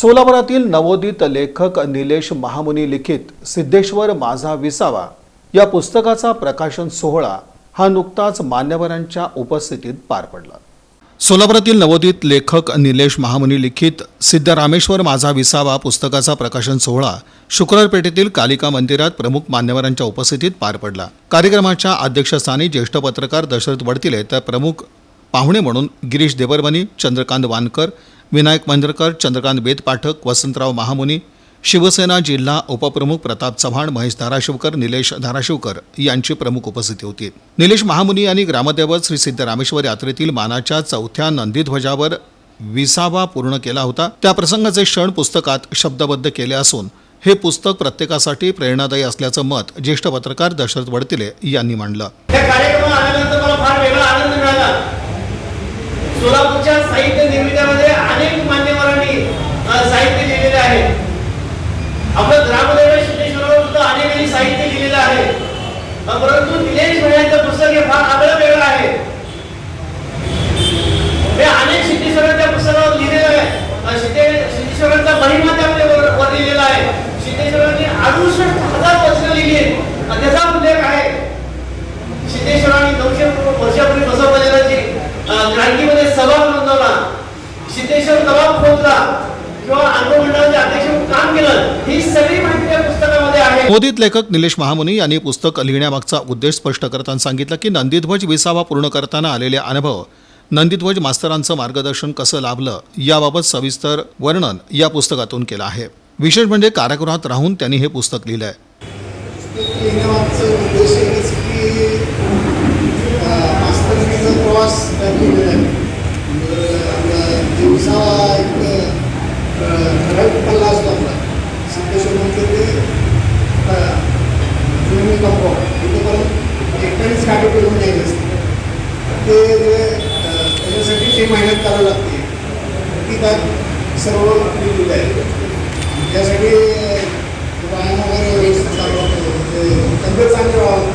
सोलापुरातील नवोदित लेखक निलेश महामुनी लिखित सिद्धेश्वर माझा विसावा या पुस्तकाचा प्रकाशन सोहळा हा नुकताच मान्यवरांच्या उपस्थितीत पार पडला. सोलापुरातील नवोदित लेखक निलेश महामुनी लिखित सिद्धरामेश्वर माझा विसावा पुस्तकाचा प्रकाशन सोहळा शुक्रवार पेठेतील कालिका मंदिरात प्रमुख मान्यवरांच्या उपस्थितीत पार पडला. कार्यक्रमाच्या अध्यक्षस्थानी ज्येष्ठ पत्रकार दशरथ वडतिले तर प्रमुख पाहुणे म्हणून गिरीश देवरबनी चंद्रकांत वानकर विनायक मंदरकर चंद्रकांत बेतपाठक वसंतराव महामुनी शिवसेना जिल्हा उपप्रमुख प्रताप चव्हाण महेश धाराशिवकर निलेश धाराशिवकर यांची प्रमुख उपस्थिती होती. निलेश महामुनी यांनी ग्रामदैवत श्री सिद्धरामेश्वर यात्रेतील मानाच्या चौथ्या नंदीध्वजावर विसावा पूर्ण केला होता. त्या प्रसंगाचे क्षण पुस्तकात शब्दबद्ध केले असून हे पुस्तक प्रत्येकासाठी प्रेरणादायी असल्याचं मत ज्येष्ठ पत्रकार दशरथ वडतिले यांनी मांडलं. त्या कार्यक्रमात आल्यानंतर मला फार वेगळा आनंद मिळाला सोलापूरच्या साहित्य निर्मितीमध्ये अनेक मान्यवरांनी अ, साहित्य लिहिलेले आहे आपलं ग्रामदैव सिद्धेश्वरावर सुद्धा अनेकांनी साहित्य लिहिलेलं आहे. परंतु निलेश भैयांचं पुस्तक हे फार आगळं वेगळं आहे. हे अनेक सिद्धेश्वरांच्या पुस्तकावर लिहिलेलं आहे. सिद्धेश्वरांचा महिमा त्यामध्ये वर लिहिलेला आहे. सिद्धेश्वरांनी अडुसष्ट हजार वचनं लिहिली आहेत. त्याचा उल्लेख आहे. सिद्धेश्वरांनी नऊशे वर्षापूर्वी बसवलेल्याची क्रांतीमध्ये सभा नोंदवला. सिद्धेश्वर तलाव खोदला किंवा अंगमंडळाचे अध्यक्ष काम केलं ही सगळी माहिती त्या पुस्तकामध्ये आहे. नवोदित लेखक निलेश महामुनी यांनी पुस्तक लिहिण्यामागचा उद्देश स्पष्ट करताना सांगितलं की नंदीध्वज विसावा पूर्ण करताना आलेले अनुभव नंदीध्वज मास्तरांचं मार्गदर्शन कसं लाभलं याबाबत सविस्तर वर्णन या पुस्तकातून केलं आहे. विशेष म्हणजे कारागृहात राहून त्यांनी हे पुस्तक लिहिलं आहे लिहिण्यामागचं उद्देश एकच की अं, मास्तरकीचा प्रवास त्या केलेला आहे म्हणजे आपला दिवसावा एक अं, ठराविक पल्ला असतो आपला सिद्धेश्वर मंदिर ते कंपाऊंड कंपाऊंड पण एकट्यानेच गाडी करून द्यायची असते ते जे त्याच्यासाठी जे मेहनत करावी लागते ती त्यात सर्व लिहिलेलं आहे त्यासाठी व्यायाम वगैरे व्यवस्थित चालू तब्येत चांगली राहावं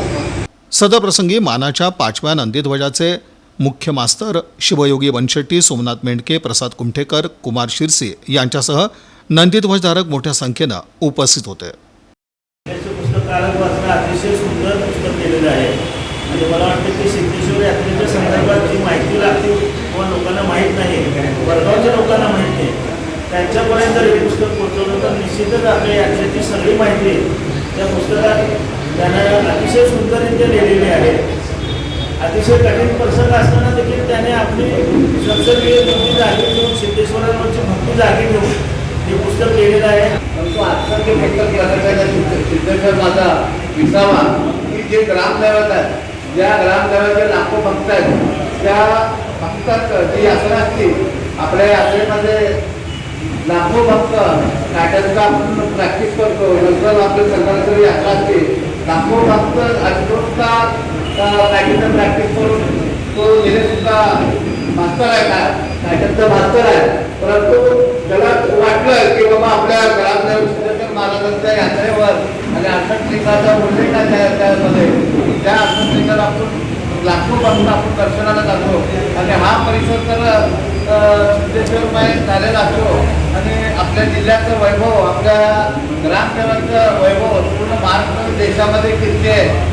लागते मानाच्या पाचव्या नंदीध्वजाचे मुख्य मास्तर शिवयोगी वनशेट्टी सोमनाथ मेंढके प्रसाद कुमठेकर कुमार शिरसी यांच्यासह नंदीध्वजधारक मोठ्या संख्येनं उपस्थित होते. त्याचं वाचणं अतिशय सुंदर पुस्तक केलेलं आहे. म्हणजे मला वाटतं की सिद्धेश्वर यात्रेच्या संदर्भात जी माहिती लागते किंवा लोकांना माहीत नाही वर्गावच्या लोकांना माहीत नाही त्यांच्यापर्यंत जर हे पुस्तक पोहोचवलं तर निश्चितच आपल्या यात्रेची सगळी माहिती त्या पुस्तकात त्यानं अतिशय सुंदररित्या लिहिलेली आहे. अतिशय कठीण प्रसंग असताना देखील त्याने आपली संसदीय भक्ती जागी ठेवून सिद्धेश्वरांवरची भक्ती जागी ठेवून हे पुस्तक लिहिलेलं आहे. परंतु आजचा जे पुस्तक सिद्धेश्वर माझा विसावा. की जे ग्रामदैवत आहे ज्या ग्रामदैवाचे लाखो भक्त आहेत त्या भक्तात जी यात्रा असते आपल्या यात्रेमध्ये लाखो भक्त नाट्याचा आपण प्रॅक्टिस करतो. नंतर आपली संघाची यात्रा असते. लाखो भक्त अद्भुतता नाट्याचं प्रॅक्टिस करून तो सुद्धा मास्तर आहे का नाट्याचा मास्तर आहे परंतु त्याला वाटलं की बाबा आपल्या ग्रामदेव सिद्धेश्वर महाराजांच्या यात्रेवर आणि अर्थलिंगाचा उल्लेख आहे त्या त्यामध्ये. त्या अर्थलिंगाला आपण लाखो पासून आपण दर्शनाला जातो. आणि हा परिसर तर सिद्धेश्वरमय झालेला असतो. आणि आपल्या जिल्ह्याचं वैभव आपल्या ग्रामदेवाचं वैभव पूर्ण महाराष्ट्र देशामध्ये किती आहे?